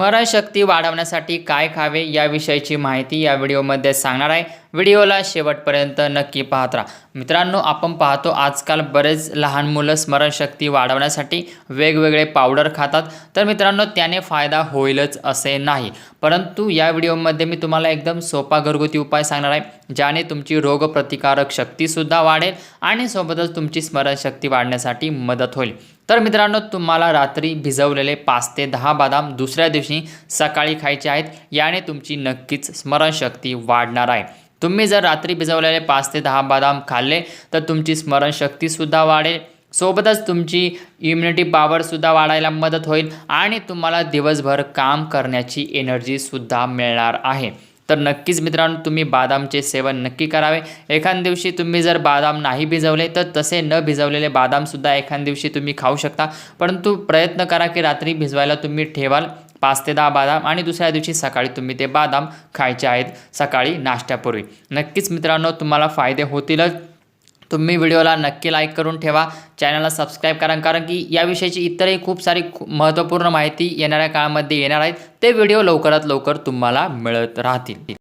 स्मरणशक्ती वाढवण्यासाठी काय खावे याविषयीची माहिती या व्हिडिओमध्ये सांगणार आहे. व्हिडिओला शेवटपर्यंत नक्की पाहत राहा. मित्रांनो आपण पाहतो आजकाल बरेच लहान मुलं स्मरणशक्ती वाढवण्यासाठी वेगवेगळे पावडर खातात. तर मित्रांनो त्याने फायदा होईलच असे नाही. परंतु या व्हिडिओमध्ये मी तुम्हाला एकदम सोपा घरगुती उपाय सांगणार आहे ज्याने तुमची रोगप्रतिकारक शक्तीसुद्धा वाढेल आणि सोबतच तुमची स्मरणशक्ती वाढण्यासाठी मदत होईल. तर मित्रांनो तुम्हाला रात्री भिजवलेले पाच ते दहा बदाम दुसऱ्या दिवशी सकाळी खायचे आहेत याने तुमची नक्कीच स्मरणशक्ती वाढणार आहे. तुम्ही जर रात्री भिजवलेले पाच ते दहा बदाम खाल्ले तर तुमची स्मरणशक्तीसुद्धा वाढेल. सोबतच तुमची इम्युनिटी पॉवरसुद्धा वाढायला मदत होईल आणि तुम्हाला दिवसभर काम करण्याची एनर्जीसुद्धा मिळणार आहे. तर नक्कीच मित्रांनो तुम्ही बादामचे सेवन नक्की करावे. एखाद दिवशी तुम्ही जर बादाम नाही भिजवले तर तसे न भिजवलेले बादामसुद्धा एखाद दिवशी तुम्ही खाऊ शकता. परंतु प्रयत्न करा की रात्री भिजवायला तुम्ही ठेवाल. पाच ते दहा बादाम आणि दुसऱ्या दिवशी सकाळी तुम्ही ते बादाम खायचे आहेत सकाळी नाश्त्यापूर्वी. नक्कीच मित्रांनो तुम्हाला फायदे होतीलच. तुम्ही व्हिडिओला नक्की लाईक करून ठेवा. चॅनलला सबस्क्राईब करा कारण की याविषयीची इतरही खूप सारी महत्त्वपूर्ण माहिती येणाऱ्या काळामध्ये येणार आहेत ते व्हिडिओ लवकरात लवकर तुम्हाला मिळत राहतील.